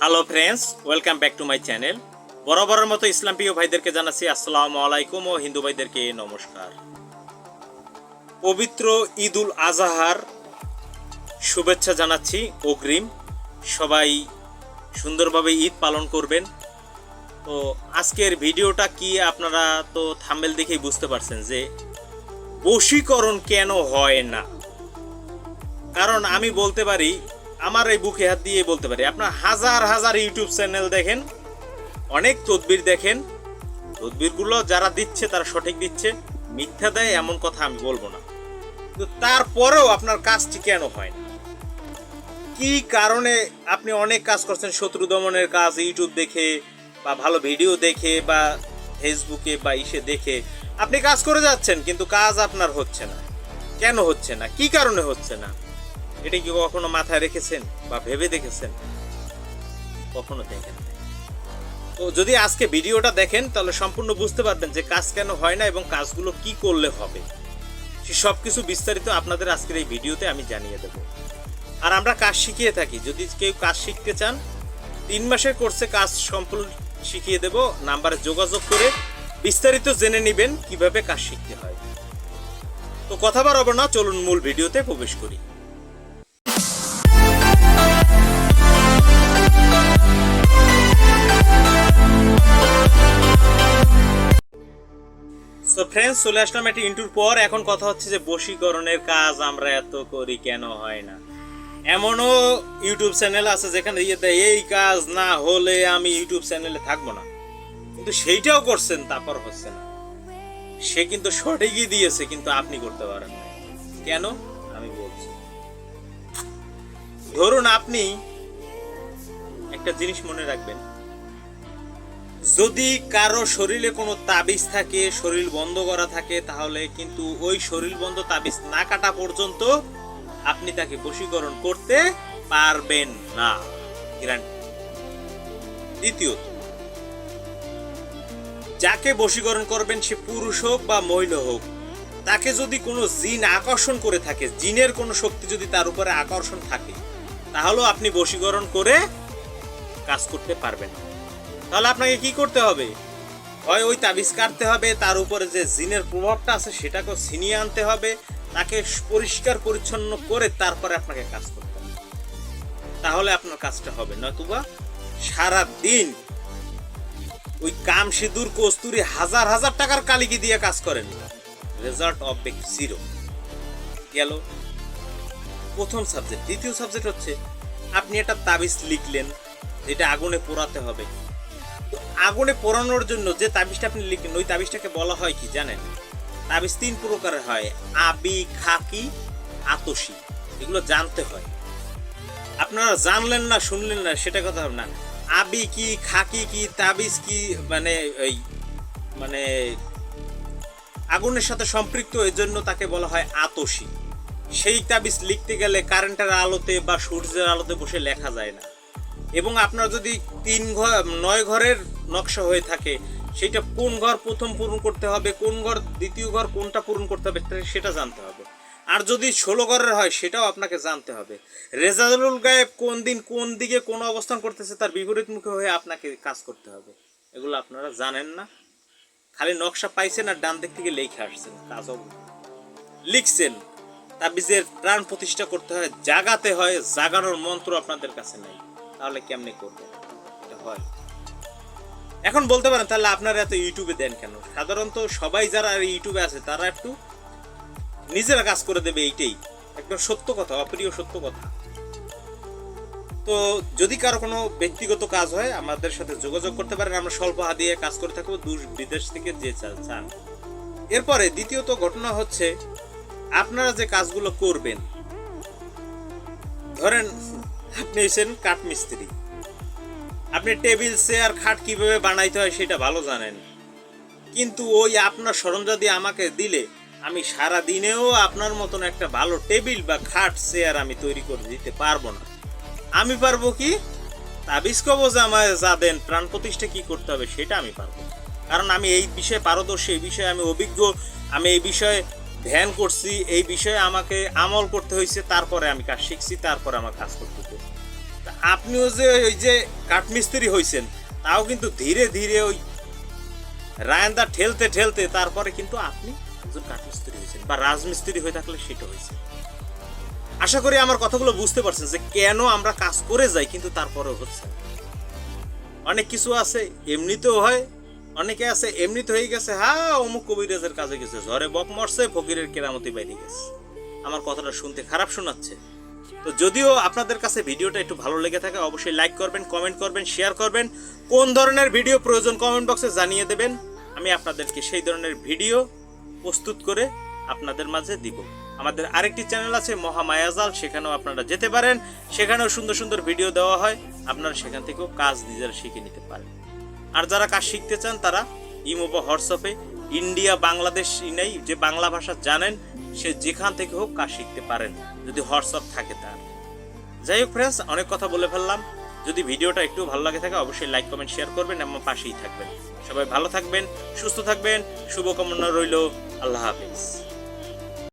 Hello friends welcome back to my channel বরাবরের মতো ইসলাম প্রিয় ভাইদেরকে জানাচ্ছি আসসালামু আলাইকুম ও হিন্দু ভাইদেরকে নমস্কার। পবিত্র ঈদ উল আজহার শুভেচ্ছা জানাচ্ছি অগ্রিম। সবাই সুন্দরভাবে ঈদ পালন করবেন। তো আজকের ভিডিওটা কি আপনারা তো থাম্বেল দেখেই বুঝতে পারছেন যে বশীকরণ কেন হয় না? কারণ আমি বলতে পারি আমার এই বুকে হাত দিয়ে বলতে পারি। আপনার হাজার হাজার ইউটিউব চ্যানেল দেখেন, অনেক তদবির দেখেন। তদবিরগুলো যারা দিচ্ছে, তারা সঠিক দিচ্ছে। মিথ্যা দেয় এমন কথা আমি বলব না। কিন্তু তারপরেও আপনার কাজটি কেন হয় না? কি কারণে আপনি অনেক কাজ করছেন? শত্রু দমনের কাজ, ইউটিউব দেখে, বা ভালো ভিডিও দেখে, বা ফেসবুকে, বা ইসে দেখে। আপনি কাজ করে যাচ্ছেন, কিন্তু কাজ আপনার হচ্ছে না। কেন হচ্ছে না? কি কারণে হচ্ছে না? এটা কি কখনো মাথায় রেখেছেন বা ভেবে দেখেছেন? কখনো দেখেন তো যদি আজকে ভিডিওটা দেখেন, তাহলে সম্পূর্ণ বুঝতে পারবেন যে কাজ কেন হয় না এবং কাজগুলো কি করলে হবে। সে সব কিছু বিস্তারিত আপনাদের আজকের এই ভিডিওতে আমি জানিয়ে দেব। আর আমরা কাজ শিখিয়ে থাকি। যদি কেউ কাজ শিখতে চান, তিন মাসের কোর্সে কাজ সম্পূর্ণ শিখিয়ে দেব। নাম্বারে যোগাযোগ করে বিস্তারিত জেনে নেবেন কীভাবে কাজ শিখতে হয়। তো কথা বাড়াবো না, চলুন মূল ভিডিওতে প্রবেশ করি। সো ফ্রেন্ডস চলে আসলাম একটা ইন্টুর পর। এখন কথা হচ্ছে যে, বশীকরণের কাজ আমরা এত করি কেন হয় না? এমনও ইউটিউব চ্যানেল আছে যেখানে ইয়ে এই কাজ না হলে আমি ইউটিউব চ্যানেলে থাকব না। কিন্তু সেইটাও করছেন, তারপর হচ্ছে না। সে কিন্তু সঠিকই দিয়েছে, কিন্তু আপনি করতে পারেন না। কেন? আমি বলছি। ধরুন আপনি একটা জিনিস মনে রাখবেন যদি কারও শরীরে কোনো তাবিজ থাকে, শরীর বন্ধ করা থাকে, তাহলে কিন্তু ওই শরীর বন্ধ তাবিজ না কাটা পর্যন্ত আপনি তাকে বশীকরণ করতে পারবেন না। দ্বিতীয়ত, যাকে বশীকরণ করবেন সে পুরুষ হোক বা মহিলা হোক, তাকে যদি কোনো জিন আকর্ষণ করে থাকে, জিনের কোনো শক্তি যদি তার উপরে আকর্ষণ থাকে, তাহলেও আপনি বশীকরণ করে কাজ করতে পারবেন না। তাহলে আপনাকে কি করতে হবে? হয় ওই তাবিজ কাটতে হবে, তার উপরে যে জিনের প্রভাবটা আছে সেটাকে ছিনিয়ে আনতে হবে, তাকে পরিষ্কার পরিচ্ছন্ন করে তারপরে আপনাকে কাজ করতে হবে। তাহলে আপনার কাজটা হবে। নতুবা সারা দিন ওই কাম সিঁদুর, কস্তুরি হাজার হাজার টাকার কালিকি দিয়ে কাজ করেন। রেজাল্ট অফ জিরো গেল। প্রথম সাবজেক্ট দ্বিতীয় সাবজেক্ট হচ্ছে, আপনি একটা তাবিজ লিখলেন এটা আগুনে পোড়াতে হবে। আগুনে পোড়ানোর জন্য যে তাবিজটা আপনি লিখলেন ওই তাবিজটাকে বলা হয় কি জানেন? তাবিজ তিন প্রকারের হয়। আবি, খাকি আতসি এগুলো জানতে হয়। আপনারা জানলেন না, শুনলেন না, সেটা কথা না। আবি কি, খাকি কি, তাবিজ কি মানে ওই মানে আগুনের সাথে সম্পৃক্ত জন্য তাকে বলা হয় আতসী সেই তাবিজ লিখতে গেলে কারেন্টের আলোতে বা সূর্যের আলোতে বসে লেখা যায় না। এবং আপনার যদি তিন ঘর, নয় ঘরের নকশা হয়ে থাকে, সেটা কোন ঘর প্রথম পূরণ করতে হবে, কোন ঘর দ্বিতীয় ঘর কোনটা পূরণ করতে হবে, সেটা জানতে হবে। আর যদি ষোলো ঘরের হয়, সেটাও আপনাকে জানতে হবে। রেজাউল গায়েব কোন দিন কোন দিকে কোন অবস্থান করতেছে, তার বিপরীত মুখে হয়ে আপনাকে কাজ করতে হবে। এগুলো আপনারা জানেন না। খালি নকশা পাইছেন আর ডান দিক থেকে লেখে আসছেন কাজও লিখছেন, তাবিজের প্রাণ প্রতিষ্ঠা করতে হয়, জাগাতে হয়, জাগানোর মন্ত্র আপনাদের কাছে নাই। তাহলে কেমনে করবেন এটা হয়। এখন বলতে পারেন, তাহলে আপনারা এত ইউটিউবে দেন কেন? সাধারণত সবাই যারা ইউটিউবে আছে, তারা একটু নিজেরা কাজ করে দেবে এইটাই। একদম সত্য কথা, অপ্রিয় সত্য কথা। তো যদি কারও কোনো ব্যক্তিগত কাজ হয়, আমাদের সাথে যোগাযোগ করতে পারেন। আমরা স্বল্প হাদিয়ে কাজ করে থাকব, দূর বিদেশ থেকে যে চান। এরপরে দ্বিতীয়ত ঘটনা হচ্ছে, আপনারা যে কাজগুলো করবেন, ধরেন আপনি হচ্ছেন কাঠমিস্ত্রি। আপনি টেবিল, চেয়ার, খাট কীভাবে বানাইতে হয় সেটা ভালো জানেন। কিন্তু ওই আপনার সরঞ্জাম দিয়ে আমাকে দিলে আমি সারা দিনেও আপনার মতন একটা ভালো টেবিল বা খাট, চেয়ার আমি তৈরি করে দিতে পারব না। আমি পারব কি? তাবিজ কবজ আমায় যা দেন, প্রাণ প্রতিষ্ঠা কি করতে হবে সেটা আমি পারব। কারণ আমি এই বিষয়ে পারদর্শী, এই বিষয়ে আমি অভিজ্ঞ, আমি এই বিষয়ে ধ্যান করছি, এই বিষয়ে আমাকে আমল করতে হয়েছে তারপরে আমি কাজ শিখছি, তারপরে আমার কাজ করতে আপনিও যে ওই যে কাঠমিস্ত্রি হয়েছেন তাও কিন্তু ধীরে ধীরে ওই রায়ন্দা ঠেলতে ঠেলতে তারপরে কিন্তু আপনি একজন কাঠমিস্ত্রি হয়েছেন বা রাজমিস্ত্রি হয়ে থাকলে সেটা হয়েছে আশা করি আমার কথাগুলো বুঝতে পারছেন যে কেন আমরা কাজ করে যাই, কিন্তু তারপরেও হচ্ছে। অনেক কিছু আছে, এমনিতেও হয়, অনেকে আছে, এমনিতে হয়ে গেছে হ্যাঁ অমুক কবিরাজের কাজে গেছে, ঝড়ে বক মরছে, ফকিরের কেরামতি বাইরে গেছে। আমার কথাটা শুনতে খারাপ শোনাচ্ছে। তো যদিও আপনাদের কাছে ভিডিওটা একটু ভালো লেগে থাকে, অবশ্যই লাইক করবেন কমেন্ট করবেন শেয়ার করবেন। কোন ধরনের ভিডিও প্রয়োজন কমেন্ট বক্সে জানিয়ে দেবেন। আমি আপনাদেরকে সেই ধরনের ভিডিও প্রস্তুত করে আপনাদের মাঝে দিব। আমাদের আরেকটি চ্যানেল আছে মহামায়াজাল সেখানেও আপনারা যেতে পারেন। সেখানেও সুন্দর সুন্দর ভিডিও দেওয়া হয়। আপনারা সেখান থেকেও কাজ নিজেরা শিখে নিতে পারেন। আর যারা কাজ শিখতে চান, তারা ইমো বা হোয়াটসঅ্যাপে ইন্ডিয়া বাংলাদেশ নেই, যে বাংলা ভাষা জানেন সে যেখান থেকে হোক কাজ শিখতে পারেন, যদি হোয়াটসঅ্যাপ থাকে তার। যাই হোক ফ্রেন্ডস অনেক কথা বলে ফেললাম। যদি ভিডিওটা একটু ভালো লাগে থাকে, অবশ্যই লাইক কমেন্ট শেয়ার করবেন এবং পাশেই থাকবেন। সবাই ভালো থাকবেন, সুস্থ থাকবেন, শুভকামনা রইল। আল্লাহ হাফিজ।